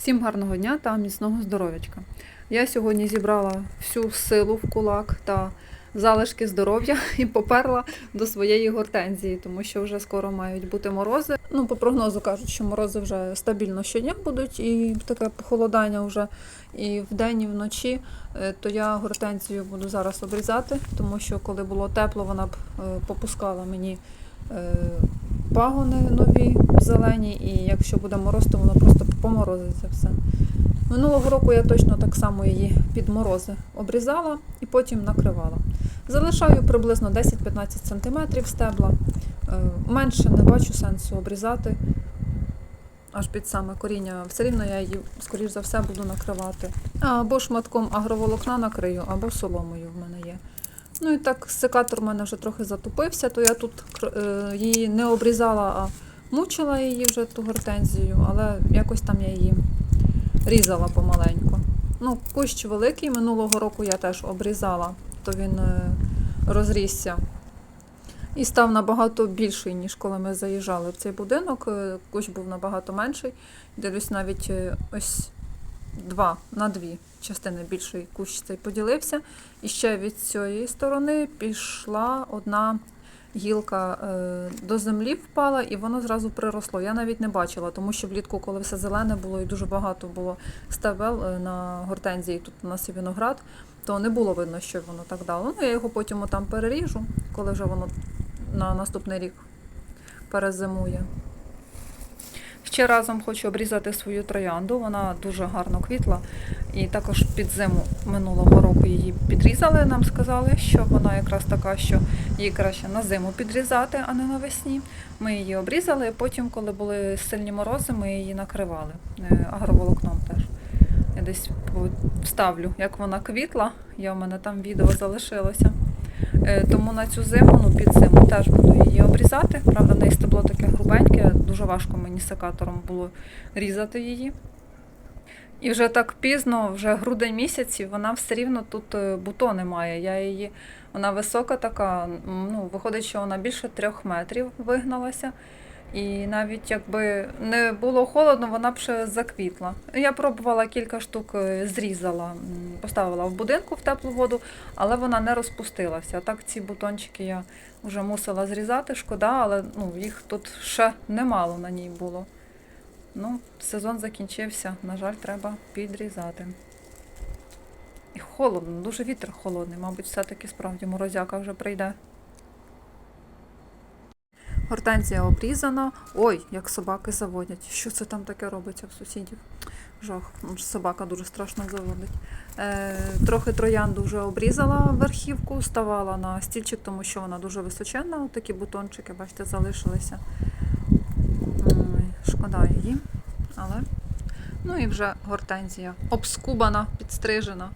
Всім гарного дня та міцного здоров'ячка. Я сьогодні зібрала всю силу в кулак та залишки здоров'я і поперла до своєї гортензії, тому що вже скоро мають бути морози. Ну, по прогнозу кажуть, що морози вже стабільно щодня будуть, і таке похолодання вже і вдень, і вночі. Е, То я гортензію буду зараз обрізати, тому що коли було тепло, вона б е, попускала мені е, пагони нові зелені, і якщо буде мороз, то воно просто поморозиться все. Минулого року я точно так само її під морози обрізала і потім накривала. Залишаю приблизно 10-15 см стебла. Е, Менше не бачу сенсу обрізати аж під саме коріння. Все рівно я її, скоріш за все, буду накривати. Або шматком агроволокна накрию, або соломою в мене є. Ну і так, секатор в мене вже трохи затупився, то я тут е, її не обрізала, а мучила її вже ту гортензію, але якось там я її різала помаленьку. Ну, кущ великий, минулого року я теж обрізала, то він е, розрісся. І став набагато більший, ніж коли ми заїжджали в цей будинок. Е, Кущ був набагато менший. Дивлюсь, навіть е, ось два на дві частини більший кущ цей поділився. І ще від цієї сторони пішла одна гілка е, до землі впала, і воно зразу приросло. Я навіть не бачила, тому що влітку, коли все зелене було і дуже багато було стебел е, на гортензії, тут у нас і виноград, то не було видно, що воно так дало. Ну, я його потім там переріжу, коли вже воно на наступний рік перезимує. Ще разом хочу обрізати свою троянду. Вона дуже гарно квітла. І також під зиму минулого року її підрізали. Нам сказали, що вона якраз така, що її краще на зиму підрізати, а не навесні. Ми її обрізали, потім, коли були сильні морози, ми її накривали е, агроволокном теж. Я десь вставлю, як вона квітла. Я в мене там відео залишилося. Е, Тому на цю зиму, ну під зиму теж буду її обрізати. Правда, в неї стебло таке грубеньке, дуже важко мені секатором було різати її. І вже так пізно, вже грудень місяці, вона все рівно тут е, бутони має. Я її, вона висока така, ну, виходить, що вона більше трьох метрів вигналася. І навіть якби не було холодно, вона б ще заквітла. Я пробувала кілька штук, е, зрізала, поставила в будинку в теплу воду, але вона не розпустилася. Так ці бутончики я вже мусила зрізати, шкода, але ну, їх тут ще немало на ній було. Ну, сезон закінчився, на жаль, треба підрізати. І холодно, дуже вітер холодний, мабуть, все-таки справді морозяка вже прийде. Гортензія обрізана. Ой, як собаки заводять. Що це там таке робиться в сусідів? Жах, собака дуже страшно заводить. Е, трохи троянду вже обрізала верхівку, ставала на стільчик, тому що вона дуже височенна. От такі бутончики, бачите, залишилися. Ой, шкода її. Але. Ну і вже гортензія обскубана, підстрижена.